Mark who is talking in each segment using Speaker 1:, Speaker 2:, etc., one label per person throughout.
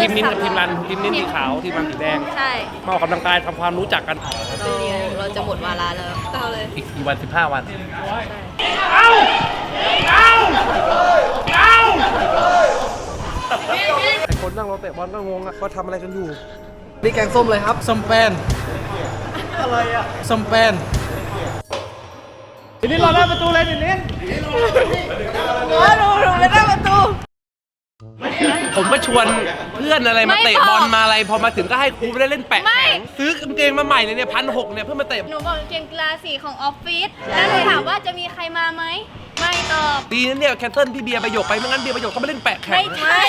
Speaker 1: ทีมนิ้นกับทีมรันทีมนิ้นสีขาวทีมรันสีแดง
Speaker 2: ใช่
Speaker 1: มาออกกำลังกายทำความรู้จักกัน
Speaker 2: เราเราจะหมดวาระแล้วก็เลย
Speaker 1: อีกกี่วัน15วันไอคนนั่งรถเตะบอลก็งงอะเขาทำอะไรกันอยู่
Speaker 3: นี่แกงส้มเลยครับ
Speaker 4: ส้มแปนอะไรอะส้มแปน
Speaker 3: ทีนี้รอได้ประตูเลยทีนี้
Speaker 1: ผมก็ชวนเพื่อนอะไรมาเตะบอลมาอะไร พอมาถึงก็ให้ครูไปได้เล่นแปะแข็งซื้อกางเกงมาใหม่เลยเนี่ยพันหกเนี่ยเพื่อมาเตะ
Speaker 2: หนูบอกเกมกีฬาสีของออฟฟิศแล้วหนูถามว่าจะมีใครมาไหม ไม่ตอบ
Speaker 1: ดีนะเนี่ยแคนเซิลพี่เบียร์ประโยคไปไม่งั้นเบียร์ประโยคก็มาเล่นแปะแข็
Speaker 2: ไม่
Speaker 1: ง
Speaker 2: ใช่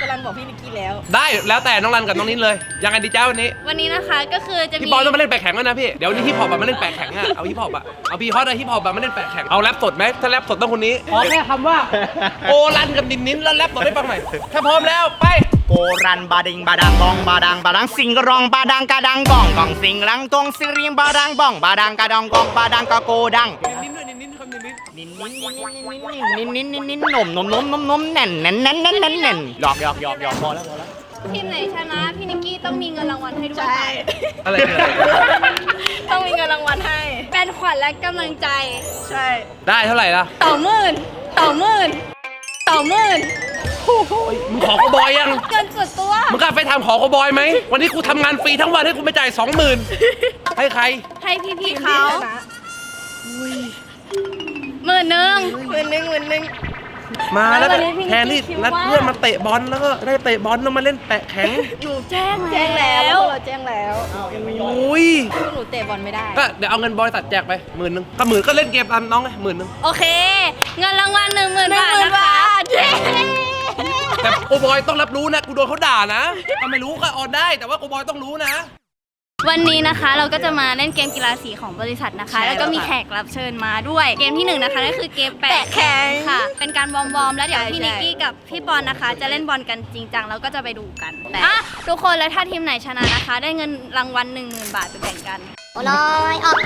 Speaker 5: กำลังบอกพี่นิกกี้แล้ว
Speaker 1: ได้แล้วแต่น้องรันกับน้องนิ้นเลยยังไงดีจ้าวันนี้
Speaker 2: วันนี้นะคะก็คือจะมี
Speaker 1: พี่บอลต้องมาเล่นแปะแข็งแล้วยนะพี่ เดี๋ยววันนี้ฮิปฮอปอะมาเล่นแปะแข็งอะเอาฮิปฮอปอะเอาพี่ฮอตอะฮิปฮอปอะมาเล่นแปะแข็ง เอาแรปสดไหมถ้าแรปสดต้องคนนี้
Speaker 3: ขอแค่คำว่า
Speaker 1: โอรันกับนินนินแล้วแรปสดให้ฟังหน่อย ถ้าพร้อมแล้วไป
Speaker 6: โกรันบาดิงบาดังบองบาดังบาดังสิงรองบาดังกะดังกองกองสิงลังตวงสิริงบาดังบองบาดังกะดองกองบาดังกะโกดัง
Speaker 1: นินด้วยนินนินคำนินนิน
Speaker 6: นินนินนินนินนินนินนินนินนมนมนมนมนมแน่นแน่นแน่นแน่นแน่นแน่นหยอกหยอกหยอกหยอกพอแล้วพอแล้ว
Speaker 2: ทีมไหนชนะพี่นิกกี้ต้องมีเงินรางวัลให้ด้วย
Speaker 5: ใช่
Speaker 1: อะไรคืออะไร
Speaker 5: ต้องมีเงินรางวัลให้
Speaker 2: เป็นขวัญและกำลังใจ
Speaker 5: ใช่
Speaker 1: ได้เท่าไหร่ล่ะ
Speaker 2: ต่อหมื่นต่อหมื่นต่อหมื่น
Speaker 1: มึงขอกบอยยัง
Speaker 2: เกินสุดตัว
Speaker 1: มึงกล้าไปทำขอกบอยไหม วันนี้กูทำงานฟรีทั้งวันให้กูไปจ่ายสองหมื่นให้ใคร
Speaker 2: ให้พี่ๆเขาหมื่นหนึ่ง
Speaker 5: หมื่นหนึ่งหมื่นหนึ่ง
Speaker 1: มาแล้ว
Speaker 2: แล้ววั
Speaker 1: ก็
Speaker 2: นนี้พี่
Speaker 1: แทนที่
Speaker 2: คิดว่า
Speaker 1: นัดเพื่อนมาเตะบอลแล้วก็ได้เตะบอลแล้วมาเล่นแปะแข็ง
Speaker 2: หนูแจ้ง
Speaker 5: แจ้งแล้วพวกเราแจ้งแล้ว
Speaker 1: อุ้ย
Speaker 5: พวกหนูเตะบอลไม่ได้
Speaker 1: ก็เดี๋ยวเอาเงินบอยตัดแจกไปหมื่นหนึ่งก็หมื่นก็เล่นเกมตามน้องไงหมื่นหนึ่ง
Speaker 2: โอเค เงินรางวัลหนึ่งหมื่นบาทนะคะ
Speaker 1: แต่โกบอยต้องรับรู้นะ กูโดนเขาด่านะถ้าไม่รู้ก็ออนได้ แต่ว่าโกบอยต้องรู้นะ
Speaker 2: วันนี้นะคะเราก็จะมาเล่นเกมกีฬาสีของบริษัทนะคะ แล้วก็มีแขกรับเชิญมาด้วย เกมที่หนึ่งนะคะนั่นคือเกมแปะแข็งค่ะ เป็นการวอร์มๆแล้วเดี๋ยวพี่นิกกี้กับพี่บอลนะคะ จะเล่นบอลกันจริงจังแล้วก็จะไปดูกันอะทุกคนแล้วถ้าทีมไหนชนะนะคะ ได้เงินรางวัล1 0,000 บาทไปแบ่งกัน
Speaker 7: โอ้น้อยออก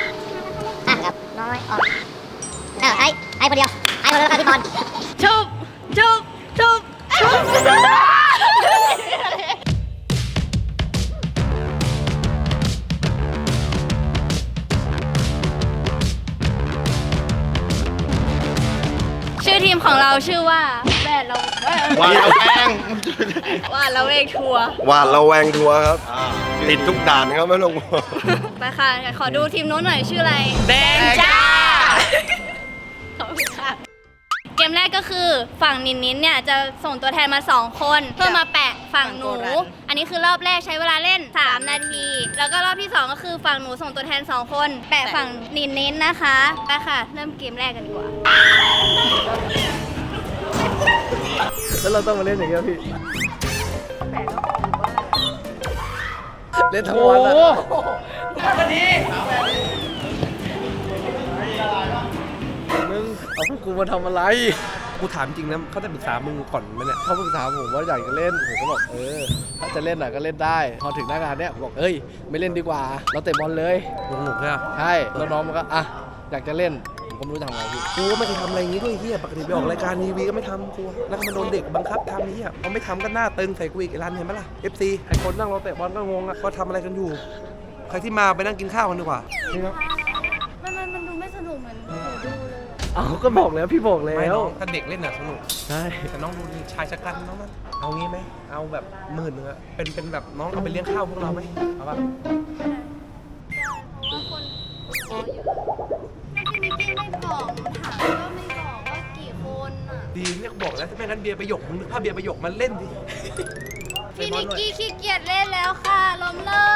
Speaker 7: อะครับน้อยออกเออไอ้ไอ้คนเดียวไอ้คนเดียวแล้วกันพี่บอล
Speaker 2: ชุบ ชื่อว่าแบดเรา
Speaker 6: วานระแวง
Speaker 2: ว่าเราเองทัวร์
Speaker 8: หวาดระแวงทัวร์ครับ ติดทุกด่านครับไม่ต้องห่วง
Speaker 2: ไปค่ะ ขอดูทีมโน้นหน่อยชื่ออะไร
Speaker 1: แดงจ้า
Speaker 2: ขอบคุณค่ะ เกมแรกก็คือฝั่งนินนินเนี่ยจะส่งตัวแทนมา 2 คน เพื่อมาแปะฝั่งหนู อันนี้คือรอบแรกใช้เวลาเล่น 3 นาที แล้วก็รอบที่ 2 ก็คือฝั่งหนูส่งตัวแทน 2 คน แปะฝั่งนินนินนะคะ ไปค่ะ เริ่มเกมแรกกันดีกว่า
Speaker 3: แล้วเราต้องมาเล่นอย่างเงี้ยพี่ เล่นทั้งวันอะมึงเอาพวกกูมาทำอะไร
Speaker 1: กูถามจริงนะเขาจะปรึกษามึงก่อนไหมเนี่ย
Speaker 3: เขาปรึกษาผมว่าอยากจะเล่น ผมก็บอกเออ ถ้าจะเล่นอะก็เล่นได้ พอถึงหน้างานเนี้ยผมบอกเอ้ย ไม่เล่นดีกว่า เราเตะบอลเลย
Speaker 1: สนุกใช่ไหม
Speaker 3: ใช่แล้วน้องมันก็อะอยากจะเล่น ผมก็ไม่รู้จะทำไงพี่
Speaker 1: กูก็ไม่เคยทำอะไรอย่างงี้ด้วยเฮียปกติไปออกรายการทีวีก็ไม่ทำกูแล้วก็มาโดนเด็กบังคับทำเฮียเอาไม่ทำก็หน้าตึงใส่กูอีกไอ้รันเห็นไหมล่ะ FC ไอคนนั่งรอเตะบอลก็งงอะเขาทำอะไรกันอยู่ ใครที่มาไปนั่งกินข้าวกันดีกว่า
Speaker 3: นี่ครับ
Speaker 2: มันมันมันดูไม่สนุกเหมือนหนูดูเลย
Speaker 3: เอาก็บอกแล้วพี่บอกแล้
Speaker 1: ไม่
Speaker 3: ว
Speaker 1: น้องถ้าเด็กเล่นน่ะสนุก
Speaker 3: ใช่
Speaker 1: แต่น้องดูดิชายชะกันน้องนั่นเอางี้ไหมเอาแบบหมื่นนึงอะเป็นเป็นแบบน้องเอาไปเลี้ยงข้าวพวกเราไหมเอาปะ
Speaker 2: บางคนขอเยอะ
Speaker 1: ดีเนี่ยบอกแล้วถ้าไม่งั้นเบียร์ประโยคมึงนึกภาพเบียร์ประโยคมันเล่นดิ
Speaker 2: พี่นิกกี้ขี้เกียจเล่นแล้วค่ะล้มเลิก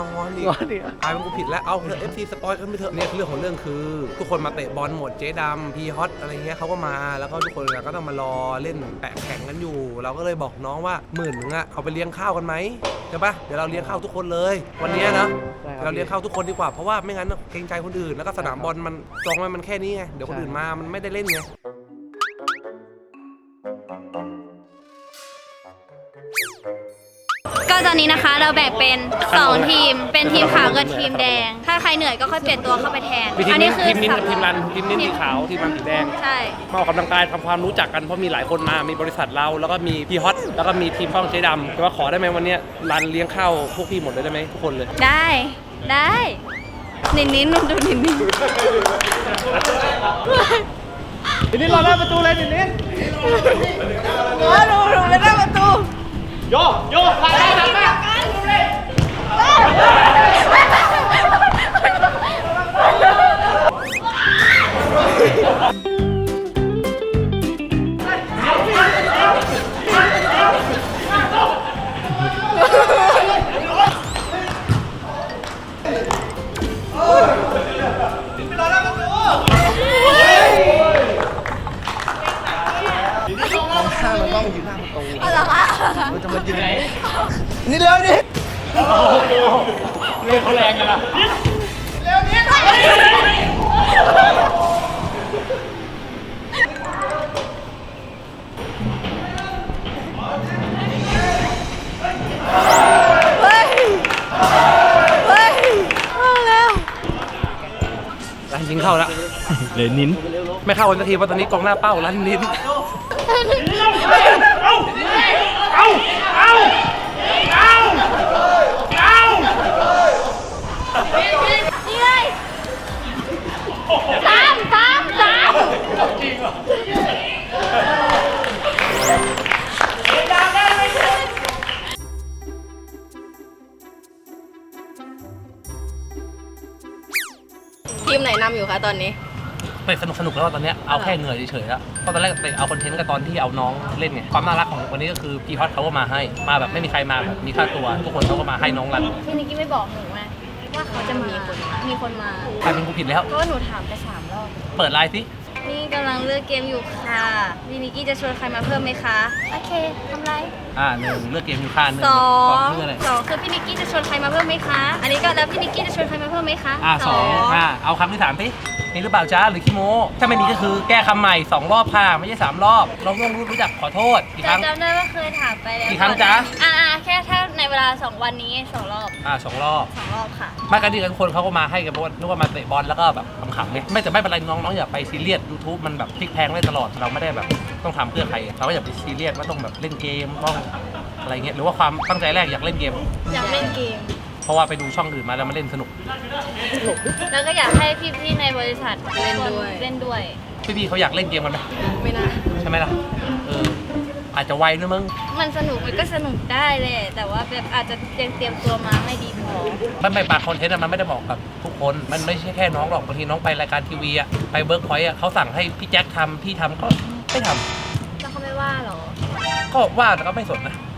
Speaker 2: เอา
Speaker 1: งอนดิ
Speaker 3: งอนดิ
Speaker 1: ตายมันกูผิดแล้ว เอาเถอะ FC สปอยกันไปเถอะเนี่ยเรื่องของเรื่องคือ ทุกคนมาเตะบอลหมดเจ๊ดำพีฮอตอะไรเงี้ยเขาก็มา แล้วก็ทุกคนก็ต้องมารอเล่นแปะแข่งกันอยู่ เราก็เลยบอกน้องว่าหมื่นนึงอะเอาไปเลี้ยงข้าวกันไหมใช่ปะเดี๋ยวเราเลี้ยงข้าวทุกคนเลย วันเนี้ยนะ
Speaker 3: ใช่ครับ
Speaker 1: เราเลี้ยงข้าวทุกคนดีกว่า เพราะว่าไม่งั้นเกรงใจคนอื่น แล้วก็สนามบอลมันจองไว้มันแค่นี้ไง เดี๋ยวคน
Speaker 3: ใช่
Speaker 1: อื่นมา มันไม่ได้เล่นไง
Speaker 2: ตอนนี้นะคะ เราแบ่งเป็น 2 ทีม เป็นทีมขาวกับทีมแดง ถ้าใครเหนื่อยก็ค่อยเปลี่ยนตัวเข้าไปแทน
Speaker 1: มีทีม
Speaker 2: อัน
Speaker 1: นี้
Speaker 2: นี้คือ
Speaker 1: ทีมนี้
Speaker 2: สำ
Speaker 1: ทีมรันทีมนี้สีขาวทีมรันสีแดง
Speaker 2: ใช่
Speaker 1: มาออกกำลังกายทำความรู้จักกันเพราะมีหลายคนมา มีบริษัทเรา แล้วก็มีพี่ฮอต แล้วก็มีทีมช่องเจ๊ดำแต่ว่าขอได้ไหมวันเนี้ยรันเลี้ยงข้าวพวกพี่หมดเลยได้ไหมทุกคนเลย
Speaker 2: ได้ ได้นินนินนุ่นดูนินนิน
Speaker 3: ทีนี้รอหน้าประตูเลยทีนี้
Speaker 5: ดูดูไม่ได้ประตู
Speaker 3: โยโยไปได้ไปได้
Speaker 1: รันยิงเข้าแล้ว เลยนินไม่เข้าวันสักทีเพราะตอนนี้กองหน้าเป้ารันนิน
Speaker 2: นี่ ม
Speaker 5: ไหนนำอยู่คะตอนนี้
Speaker 1: เตะสนุกสนุกแล้วตอนเนี้ยเอาแค่เหนื่อยเฉยๆแล้วเพราะตอนแรกเตะเอาคอนเทนต์กับตอนที่เอาน้องเล่นไงความน่ารักของวันนี้ก็คือพี่ฮอตเขาก็มาให้มาแบบไม่มีใครมาแบบมีค่าตัวทุกคนเขาก็มาให้น้องรัน
Speaker 2: พี่นิกกี้ไม่บอกหนูไงว่าเขาจะมีคนมามีคนมา
Speaker 1: กลายเป็นกูผิดแล้ว
Speaker 2: เพราะว่าหนูถามไปสามรอบ
Speaker 1: เปิดไลน์สิ
Speaker 2: นี่กำลังเลือกเกมอยู่ค่ะพี่นิกกี้จะชวนใครมาเพิ่มไหมคะ โอเคทำไร
Speaker 1: อ่าหนึ่งเลือกเกมอยู่ค่าหนึ่ง
Speaker 2: สอง
Speaker 1: เพื่ออะไร
Speaker 2: สองคือพี่นิกกี้จะชวนใครมาเพิ่มไหมคะ อันนี้ก็แล้วพี่นิกกี้จะชวนใครมาเพิ่มไหมคะ
Speaker 1: อ่าสองอ่าเอาคำที่ถามสิ มีหรือเปล่าจ้าหรือขี้โม้ถ้าไม่มีก็คือแก้คำใหม่สองรอบค่ะ ไม่ใช่สามรอบเราต้องรู้รู้จักขอโทษกี่ค
Speaker 2: จะ
Speaker 1: รั้ง
Speaker 2: จำได้ว่าเคยถามไปแล้ว
Speaker 1: กี่ครั้งจ๊ะ
Speaker 2: อ่าๆแค่ถ้าในเวลาสองวันนี้สองรอบ
Speaker 1: อ่าสองรอบ
Speaker 2: สองรอบค่ะ
Speaker 1: ไมากันดีกันคนเขาก็มาให้กันเพราะว่านึกว่ามาเตะบอลแล้วก็แบบขำๆไงไม่แต่ไม่เป็นไรน้องน้องอย่าไปซีเรียสยูทูบมันแบบพลิกแพลงได้ตลอดเราไม่ได้แบบต้องทำเพื่อใคร เราก็อย่าไปซีเรียสว่าต้องแบบเล่นเกมต้องอะไรเงี้ยหรือว่าความตั้งใจแรกอยากเล่นเกม
Speaker 2: อยากเล่นเกม
Speaker 1: เพ ราะว่าไปดูช่องอื่นมาแล้วมาเล่นสนุก
Speaker 2: แล้วก็อยากให้พี่ๆในบริษัท
Speaker 5: เล่นด้วย
Speaker 2: เล่นด้วย
Speaker 1: พี่ๆเขาอยากเล่นเกมกันไหม
Speaker 5: ไม่น่า
Speaker 1: ใช่ไหมล่ะเอออาจจะไวด้วยมึง
Speaker 2: มันสนุกมันก็สนุกได้เลยแต่ว่าแบบอาจจะยังเตรียมตัวมาไม่ดีพอ
Speaker 1: มันไม่ปากคอนเทนต์อะมันไม่ได้บอกกับทุกคน มันไม่ใช่แค่น้องหรอกบางทีน้องไปรายการทีวีอะไปเบิร์กพอยต์อะเขาสั่งให้พี่แจ็คทำพี่ทำก็ไม่ทำ
Speaker 2: แล้วเขาไม่ว่าหรอ
Speaker 1: ก็ว่าแต่ก็ไม่สนนะใ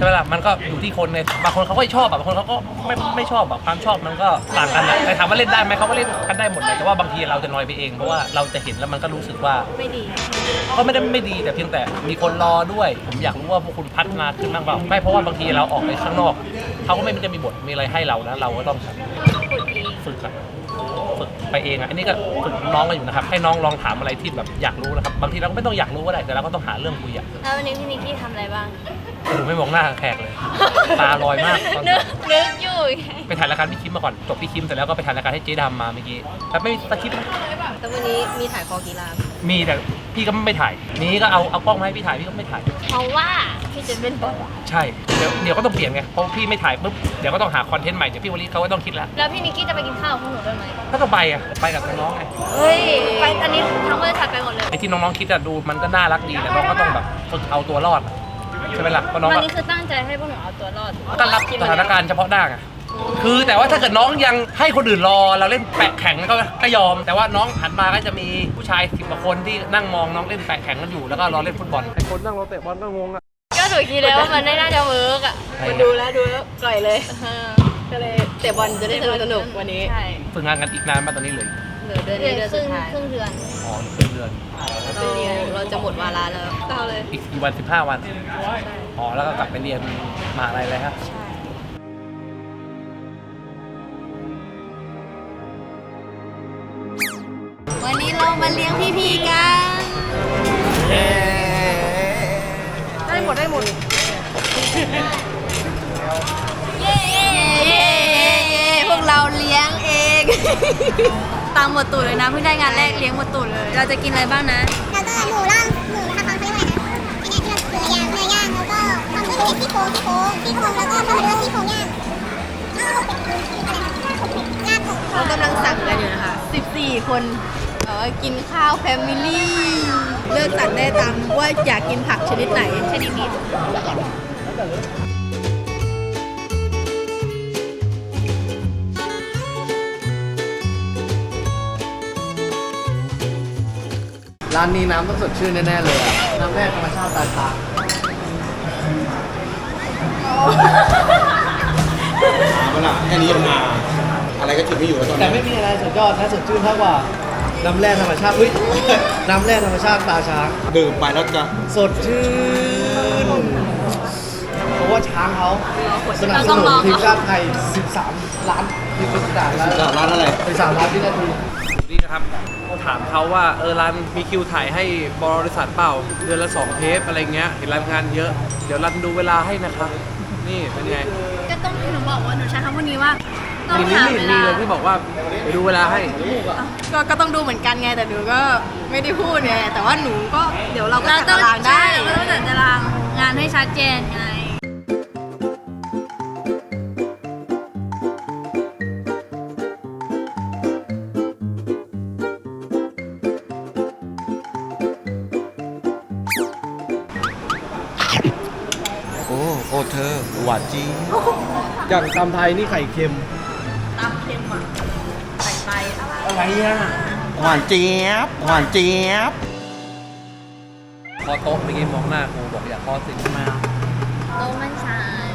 Speaker 1: ช่ไหมล่ะมันก็อยู่ที่คนไงบางคนเขาก็ชอบอะบางคนเขาก็ไม่ไม่ชอบแบบความชอบมันก็ต่างกันอะแต่ถามว่าเล่นได้ไหมเขาก็เล่นกันได้หมดเลยแต่ว่าบางทีเราจะนอยไปเองเพราะว่าเราจะเห็นแล้วมันก็รู้สึกว่า
Speaker 2: ไม่ดี
Speaker 1: ก็ไม่ได้ไม่ดีแต่เพียงแต่มีคนรอด้วย ผมอยากรู้ว่าพวกคุณพัฒนาขึ้นบ้างเปล่าไม่เพราะว่าบางทีเราออกไปข้างนอกเขาก็ไม่ได้มีบทมีอะไรให้เรานะเราก็ต้อง
Speaker 2: ฝึกเอง
Speaker 1: ฝึกอะฝึกไปเองอะอันนี้ก็ฝึกน้องกันอยู่นะครับ ให้น้องลองถามอะไรที่แบบอยากรู้นะครับ บางทีเราก็ไม่ต้องอยากรู้ก็ได้แต่เราก็ต้องหาเรื่องคุยอะ
Speaker 2: แล้ววันนี้พี่นิกกี้ทำอะไรบ้าง
Speaker 1: หนูไม่มองหน้าแขกเลย ตาลอยมากตอน
Speaker 2: นึ
Speaker 1: นี้
Speaker 2: กนึกอยู่ไง
Speaker 1: ไปถ่ายรายการพี่คิมมาก่อนจบพี่คิมเสร็จแล้วก็ไปถ่ายรายการให้เจ๊ดำมาเมื่อกี้แต่ไม่มีสคริปต์นะ
Speaker 5: แล้ววันนี้มีถ่ายคอกีฬา
Speaker 1: มีแต่พี่ก็ไม่ถ่าย นี้ก็เอาเอากล้องมาให้พี่ถ่ายพี่ก็ไม่ถ่าย
Speaker 2: เพราะว่าพี่จะเป็นบอส
Speaker 1: ใช่เดี๋ยวเดี๋ยวก็ต้องเปลี่ยนไงเพราะพี่ไม่ถ่ายปุ๊บเดี๋ยวก็ต้องหาคอนเทนต์ใหม่เดี๋ยวพี่วลีเขาก็ต้องคิดแล้ว
Speaker 2: แล้วพี่นิกกี้จะไปกินข้าวกับพวกหนูด้วยไหม
Speaker 1: ถ้าต้องไปอะไปกับน้องๆไง
Speaker 2: เฮ้ยไปอันนี้ทั้งบริษัทไปหมดเลย
Speaker 1: ไอ้ที่น้องๆคิดอะดูมันก็น่ารักดีแต่น้องก็ต้องแบบฝึกเอาตัวรอดอะ ใช่ไหมล่ะเพราะน้อง
Speaker 2: วัน
Speaker 1: อะ
Speaker 2: นี้คือตั้งใจให้พวกหนูเอาตัวรอด
Speaker 1: ก็รับสถานการณ์เฉพาะหน้าไงคือแต่ว่าถ้าเกิดน้องยังให้คนอื่นรอเราเล่นแปะแข็งก็ก็ยอม แต่ว่าน้องหันมาก็จะมีผู้ชายสิบกว่าคนที่นั่งมองน้องเล่นแปะแข็งกันอยู่แล้วก็รอเล่นฟุตบอล ไอ้คนนั่งรอเตะบอลก็งงอะ
Speaker 2: ก็หนูคิดแล้วว่ามันไม่น่าจะเวิร์กอะ
Speaker 5: มันดูแล้วดูแล้วปล่อยเลย
Speaker 2: เออ
Speaker 5: ก็เลยเตะบอลจะได้สนุกสนุกวันนี้
Speaker 2: ใช่
Speaker 1: ฝึกงานกันอีกนานมาตอนนี้เหลย
Speaker 5: เห เดือนนี้เดือน
Speaker 2: ค
Speaker 5: สุ
Speaker 2: รึ่
Speaker 5: ดงท้าย
Speaker 2: ครึ่งเดือน
Speaker 1: อ๋อเป็นเดือน
Speaker 5: เราเราจะหมดวาระแล้วเก้าเลย
Speaker 1: อีกวันสิบห้าวัน อ๋อ แล้วก็กลับไปเรียนมาอะไรเลยครับ ใช่
Speaker 2: วันนี้เรามาเลี้ยงพี่พีกัน
Speaker 5: ได้หมดได้หมด เย้เย้เย้พวกเราเลี้ยงเอง
Speaker 2: ตามหมดตูดเลยนะเพิ่งได้งานแรกเลี้ยงหมดตูดเลย เราจะกินอะไรบ้างนะ
Speaker 7: แล้วก็หมูล่างหมูทำฟังเขาเรียกว่าอะไรนะไอ้เนี่ยที่มันเนื้อย่างเนื้อย่างแล้วก็ทำด้วยซี่โครงซี่โครงซี่โครงแล้วก็ทำด้วยซี่โครงย่างย่างผม
Speaker 5: เขากำลังสั่งกันอยู่นะคะ 14 คนเออกินข้าวแฟมิลี่ เลือกสั่งได้ตามว่าอยากกินผักชนิดไหนชนิดนี้
Speaker 3: ร้านนี้น้ำต้องสดชื่นแน่ๆเลยอะน้ำแร่ธรรมชาติตาตา
Speaker 8: เวลาแค่นี้ยังมา อะไรก็ถึงไม่อยู่แล้วตอน
Speaker 3: แต่
Speaker 8: นี้
Speaker 3: ไม่มีอะไรสุดยอดนะสดชื่นเท่ากว่าน้ำแร่ธรรมชาติอุ้ยน้ำแร่ธรรมชาติตาช้าง
Speaker 8: ดื่มไปแล้วจะ
Speaker 3: สดชื่นเพราะว่าช้างเขาสนับส
Speaker 2: เราต้อง
Speaker 3: นุน
Speaker 2: ลอง
Speaker 3: ทีมชาติไทย 13 ล้านทีมเป็นต่างล้าน
Speaker 8: จะร้านอะไร
Speaker 3: 13 ล้านวินาที
Speaker 1: นี่นะครับก็ ถามเขาว่าเออรันมีคิวถ่ายให้บริษัทเปล่า เดือนละสองเทปอะไรเงี้ยเห็นรันงานเยอะ เดี๋ยวรันดูเวลาให้นะคะ นี่เป็นไง
Speaker 2: ก็ต้องหนูบอกว่าหนูใช้คำพูดนี้ว่าต้อง
Speaker 1: มีนี่
Speaker 2: หา
Speaker 1: นี่
Speaker 2: เว
Speaker 1: นี่
Speaker 2: ลา
Speaker 1: เลยที่บอกว่าไปดูเวลาให้
Speaker 5: ก็ก็ต้องดูเหมือนกันไงแต่หนูก็ไม่ได้พูดไงแต่ว่าหนูก็เดี๋ยวเราก็
Speaker 2: เรา
Speaker 5: จัด
Speaker 2: ต้อ
Speaker 5: ตางรางได้
Speaker 2: ใช่เราก็ต้องจัดตารางงานให้ชัดเจนไง
Speaker 8: วานจี
Speaker 3: อย่างตำไทยนี่ไข่เค็ม
Speaker 5: ตามเค็มอะใส่ไปอะไร
Speaker 3: อะไรอะ
Speaker 6: หวานเจี๊ยบหวานเจี๊ยบ
Speaker 1: คอโต๊ะเมื่อกี้มองหน้ากูบอกอยากคอสิมา
Speaker 2: โต๊ะมันชาย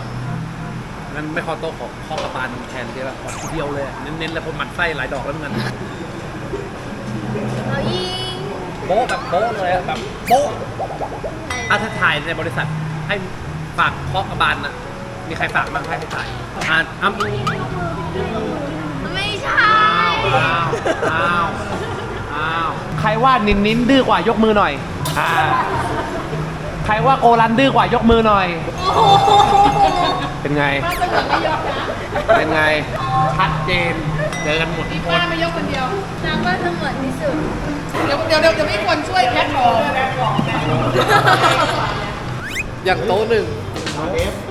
Speaker 1: นั่นไม่คอโต๊ะของคอกระปานแทนใช่ป่ะขอทีเดียวเลยอะเน้นๆแล้วผมหมัดไส้หลายดอกแล้วเหมือนกัน
Speaker 2: เรายิง
Speaker 1: โป๊ะแบบโป๊ะเลยอะแบบโป๊ะอะถ้าถ่ายในบริษัทให้ฝากเคาะกระบาลน่ะ มีใครฝากบ้างให้ไปถ่ายอ่านอ้ำ
Speaker 2: ไม่ใช่
Speaker 1: อ้าวอ้าวอ้าวใครว่านินนินดื้อกว่ายกมือหน่อยอ่าใครว่าโกรันดื้อกว่ายกมือหน่อยเป็นไงเป็นไง ชัดเจน เจอกันหมดทุกคน
Speaker 2: นางว่าเสมือนที่สุด
Speaker 3: อย่างโต๊ะหนึ่ง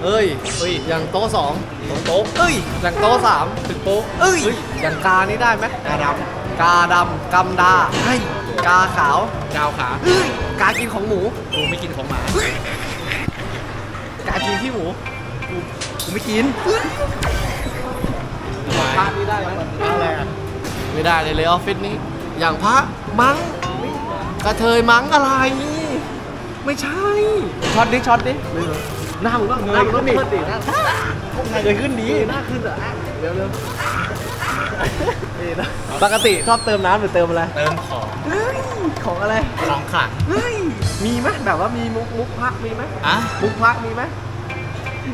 Speaker 3: เอ้ยเอ้ยอย่างโต๊ะสองสองโต๊ะเอ้ยอย่างโต๊ะสามถึงโต๊ะเอ้ยอย่างกานี่ได้ไหมกาดำกาดำกำดาใช่กาขาว
Speaker 1: ดาวขา
Speaker 3: เอ้ยกากินของหมู
Speaker 1: กูไม่กินของหมา
Speaker 3: กากินขี้หมู
Speaker 1: กูไม่กิน
Speaker 3: พระนี่ได้ไหมอะไรอะไม่ได้เลยเลยออฟฟิศนี้ อย่างพระมังกระเทยมังอะไรไม่ใช่ช็อตดิช็อตดิ หน้ามึงก็หน้ามึงก็ขึ้นดิหน้าเงยขึ้นดีหน้าขึ้นเหรอเร็วเร็วปกติชอบเติมน้ำหรือเติมอะไร
Speaker 1: เติมของ
Speaker 3: เฮ้ยของอะไร
Speaker 1: ของขัง
Speaker 3: เฮ้ยมีไหมแบบว่ามีมุกมุกพระมีไหม
Speaker 1: อะ
Speaker 3: มุกพระมีไหม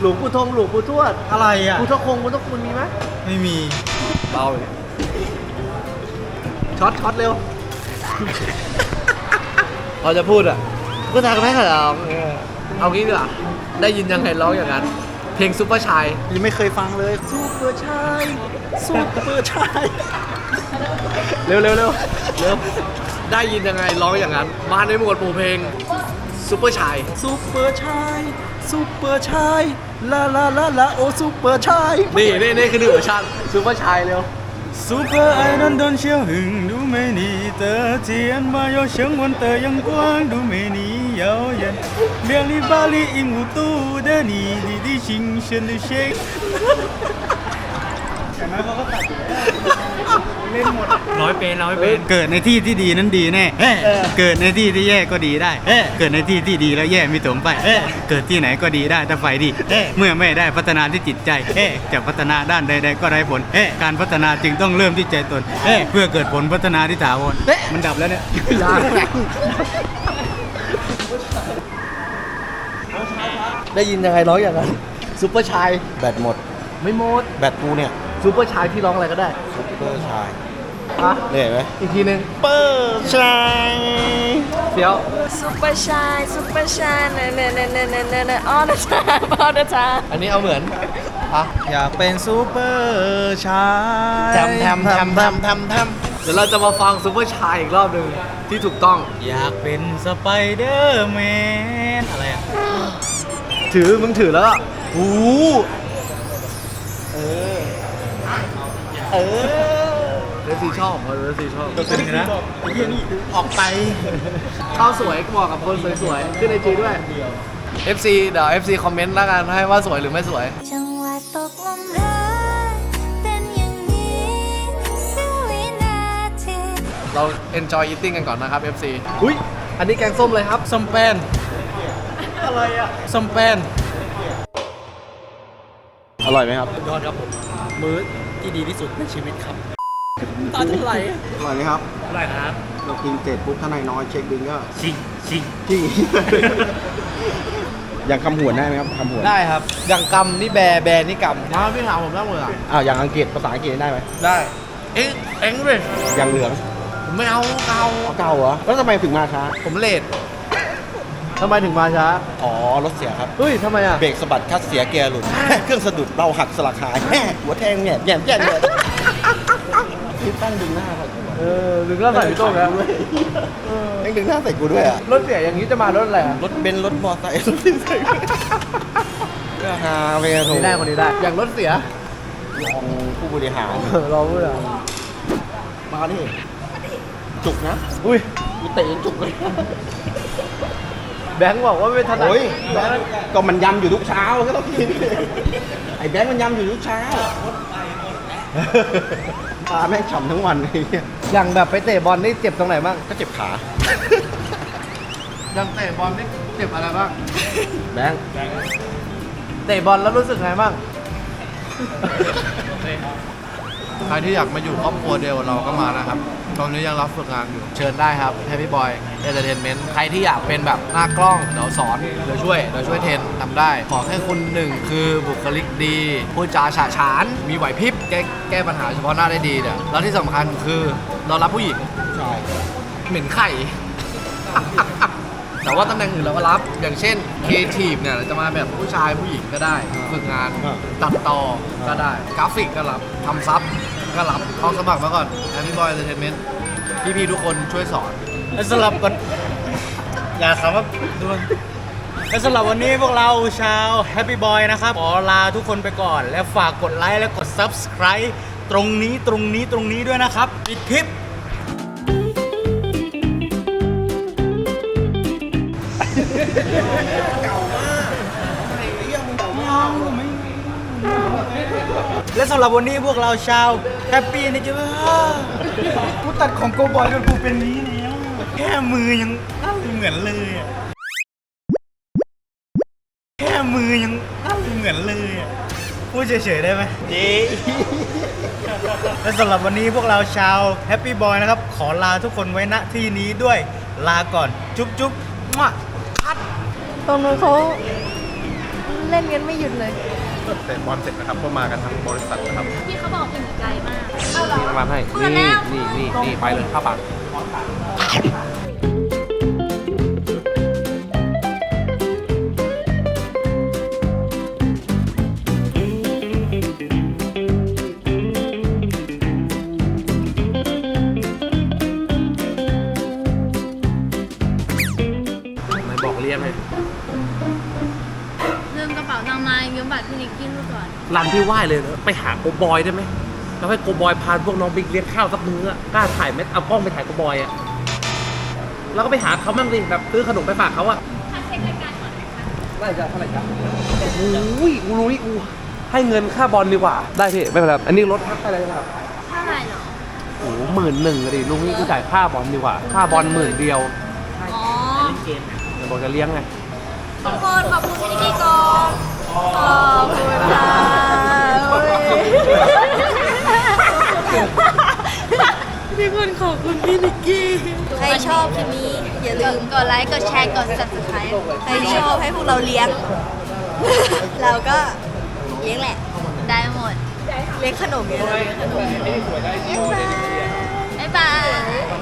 Speaker 3: หลวงปู่ทงหลวงปู่ทวด
Speaker 4: อะไรอะ
Speaker 3: ปู่ทวคงปู่ทวคุณมีไหม
Speaker 4: ไม่มี
Speaker 3: เบาเลยช็อตช็อตเร็วเราจะพูดอะก็ทางแม่ขลัง เอางี้ดีกว่าได้ยินยังไงร้องอย่างนั้น เพลงซูเปอร์ชาย
Speaker 4: ยังไม่เคยฟังเลยซูเปอร์ชายซูเปอร์ชาย
Speaker 3: เร็วเร็วเร็วเร็วได้ยินยังไงร้องอย่างนั้น มาในหมวดหมู่เพลงซูเปอร์ชาย
Speaker 4: ซูเปอร์ชายซูเปอร์ชายลาลาลาลาโอซูเปอร์ชาย
Speaker 3: นี่นี่นี่คือหนึ่งเอร์ชันซูเปอร์ชายเร็ว
Speaker 4: ซูเปอร์ไอดอนดอนเชียวหึงดูไม่ดีเตอเทียนมาโยเชิงวันเตยังกว้างดูไม่ดี 耀眼。亮丽巴黎银无度的你，你的心深的谁？ร้อยเป็นร้อยเป็นเกิดในที่ที่ดีนั้นดีแน่เอ้ยเกิดในที่ที่แย่ก็ดีได้เอ้ยเกิดในที่ที่ดีแล้วแย่ไม่ถมไปเอ้ยเกิดที่ไหนก็ดีได้ถ้าไฟดีเอ้ยเมื่อไม่ได้พัฒนาที่จิตใจเอ้ยจะพัฒนาด้านใด ๆ ก็ไร้ผลเอ้ยการพัฒนาจึงต้องเริ่มที่ใจตนเอ้ยเพื่อเกิดผลพัฒนาที่ถาวรเอ้ยมันดับแล้วเนี่ย
Speaker 3: ยา ได้ยินยังไงร้องอย่างนั้นซุปเปอร์ชาย
Speaker 8: แบตหมด
Speaker 3: ไม่หมด
Speaker 8: แบตกูเนี่ย
Speaker 3: ซุปเปอร์ชายที่ร้องอะไรก็ได้
Speaker 8: ซุปเปอร์ชาย
Speaker 3: อะ
Speaker 8: เหนื่อยไหม
Speaker 3: อีกทีหนึง
Speaker 6: เปิดชาย
Speaker 3: เฟี้ยว
Speaker 5: Super shy Super shy เนเนเนเนเนเน all the time all the time
Speaker 3: อันนี้เอาเหมือนอะ
Speaker 4: อยากเป็นซูเปอร์ชาย
Speaker 3: แทมแทมแทมแทมแทมแทมเดี๋ยวเราจะมาฟังซูเปอร์ชายอีกรอบหนึ่งที่ถูกต้อง
Speaker 4: อยากเป็นสไปเดอร์แมนอะไรอะ
Speaker 3: ถือมึงถือแล้วอะโอ้เออ เออเดซีชอบเดซีชอบ
Speaker 4: ตัวนี้นะไอ้เหี้ยนี่ออกไป
Speaker 3: ข้าวสวยก็เหมาะกับคนสวยๆ ขึ้นไอจีด้วย FC เดี๋ยว FC คอมเมนต์แล้วกันให้ว่าสวยหรือไม่สวย
Speaker 7: จังหวะตกลมรักเป็นอย่างนี้สวินาที
Speaker 3: เรา enjoy eating กันก่อนนะครับ FC อุ้ย อันนี้แกงส้มเลยครับ
Speaker 4: ส้มแปน อะไรอะส้มแปน
Speaker 3: อร่อยไหมครับ
Speaker 4: ยอดครับผมมื้อที่ดีที่สุดในชีวิตครับตาจะไหล
Speaker 8: อร่อยไหมครับ
Speaker 4: อร่อยครับ
Speaker 8: เรากินเสร็จปุ๊บถ้านายน้อยเช็คบินก็
Speaker 4: ชิงชิง
Speaker 8: ที่อยากคำหวนได้ไหมครับคำหวน
Speaker 3: ได้ครับ อย่างกำนี่แบร์แบร์นี่กำมาพี่ถามผมได้หมดอะ
Speaker 8: อ้าวอย่างอังกฤษภาษาอังกฤษได้ไหม
Speaker 3: ได้เอ็งเอ็งเลย
Speaker 8: อย่างเหลือง
Speaker 3: ผมไม่เอาเกา
Speaker 8: เอาเก่าเหรอแล้วทำไมถึงมาช้า
Speaker 3: ผมเลท ทำไมถึงมาช้า
Speaker 8: อ๋อ รถเสียครับ
Speaker 3: เฮ้ยทำไมอะ
Speaker 8: เบรกสะบัดคัดเสียเกียร์หลุด เครื่องสะดุดเราหักสลักหายแม่หัวแทงเนี่ยแย่มแย่มเลยพี่ตั้งดึงหน้าใส่กู
Speaker 3: เออถึงแล้วใส่พี่โต้งแล้ว
Speaker 8: ตั้งดึงหน้าใส่กูด้วยอะ
Speaker 3: รถเสียอย่างนี้จะมารถอะไรอะ
Speaker 8: รถเบนซ์รถมอไซค์รถที่ใส่กูก็ฮาไปอะโถ
Speaker 3: คนนี้ได้คนนี้ได้ อย่างรถเสีย
Speaker 8: รองผู้บริหาร
Speaker 3: เราพูดอะ
Speaker 8: มาดิจุกนะ
Speaker 3: อุ้ย
Speaker 8: กูเตะยังจุกเลย
Speaker 3: แบงค์บอกว่าไม่ถนัด
Speaker 8: โอ้ย
Speaker 3: แบงค์
Speaker 8: ก็มันยำอยู่ทุกเช้าก็ต้องกินไอ้แบงค์มันยำอยู่ทุกเช้าตาแม่งฉ่ำทั้งวันไอ้เหี้ย
Speaker 3: อย่างแบบไปเตะบอลนี่เจ็บตรงไหนบ้าง
Speaker 8: ก็เจ็บขา
Speaker 3: อย่างเตะบอลนี่เจ็บอะไรบ้าง
Speaker 8: แบงค์
Speaker 3: เตะบอลแล้วรู้สึกไงบ้าง ใครที่อยากมาอยู่ครอบครัวเดียวกับเราก็มานะครับ ตอนนี้ยังรับฝึกงานอยู่ เชิญได้ครับ Happy Boy Entertainment ใครที่อยากเป็นแบบหน้ากล้องเดี๋ยวสอนเดี๋ยวช่วยเดี๋ยวช่วยเทรนทำได้ ขอแค่คุณหนึ่งคือบุคลิกดีพูดจาฉะฉาน มีไหวพริบแก้แก้ปัญหาเฉพาะหน้าได้ดีเนี่ยแล้วที่สำคัญคือเรารับผู้หญิง
Speaker 8: ใช่
Speaker 3: เหม็นไข่ แต่ว่าตำแหน่งอื่นเราก็รับ อย่างเช่นครีเอทีฟเนี่ยเราจะมาแบบผู้ชายผู้หญิงก็ได้ ฝึกงาน ตัดต่อก็ได้ กราฟิกก็รับทำซับ ก็รับเข้าสมัครมาก่อน Happy Boy Entertainment พี่ๆทุกคนช่วยสอน
Speaker 4: และสำหรับกันอย่าครับด้วยและสำหรับวันนี้พวกเราชาว Happy Boy นะครับ ขอลาทุกคนไปก่อน และฝากกดไลค์และกด Subscribe ตรงนี้ตรงนี้ตรงนี้ด้วยนะครับ ปิดคลิป และสำหรับวันนี้พวกเราชาวแฮปปี้นะจ๊ะกูตัดของโกบอยจนกูเป็นนี้แล้วแค่มือยังน่าเหมือนเลยอะแค่มือยังน่าเหมือนเลยอะพูดเฉยๆได้ไหมเจ๊และสำหรับวันนี้พวกเราชาวแฮปปี้บอยนะครับ ขอลาทุกคนไว้ณที่นี้ด้วยลาก่อนจุ๊บจุ๊บมั่วคัด
Speaker 5: ตรงนู้นเขาเล่นกันไม่หยุดเลย
Speaker 8: เตะบอลเสร็จนะครับก็มากันทั้งบริษัทนะครับ
Speaker 2: พี่เขาบอกอยู่ไกลมาก
Speaker 1: มีรางวัลให้
Speaker 2: พูดแล้ว
Speaker 1: นี่นี่นี่ไปเลยข้าวปาก ที่ไหว้เลยนะไปหาโกบอยได้ไหมแล้วให้โกบอยพาพวกน้องบิ๊กเลี้ยงข้าวสักมื้ออะกล้าถ่ายไหมเอากล้องไปถ่ายโกบอยอะแล้วก็ไปหาเขาบ้างดิแบบซื้อขนมไปฝากเขาอะน่าจะเท่าไหร่ครับโอ้ยกูรู้นี่กูให้เงินค่าบอลดีกว่า ได้พี่ไม่เป็นไรอันนี้ลดพักอะไรครับ
Speaker 2: เท่าไหร่เหรอ
Speaker 1: โอ้หมื่นหนึ่งดิลุงนี่กูจ่ายค่าบอลดีกว่า ค่าบอลหมื่นเดียว
Speaker 2: อ๋อ
Speaker 1: เดี๋ยวบอกจะเลี้ยงไง
Speaker 2: ทุกคนขอบคุณพี่นิกกี้ก่ อนขอบคุณค่ะมีคนขอบคุณพี่นิกกี้
Speaker 5: ใครชอบคลิปนี้อย่าลืม
Speaker 2: กดไลค์ กดแชร์ กด subscribe
Speaker 5: ใครชอบให้พวกเราเลี้ยง เราก็เลี้ยงแหละ
Speaker 2: ได้หมด
Speaker 5: เลี้ยงขนมเนี่ยเราเลี้ยงขนม
Speaker 2: บ๊ายบาย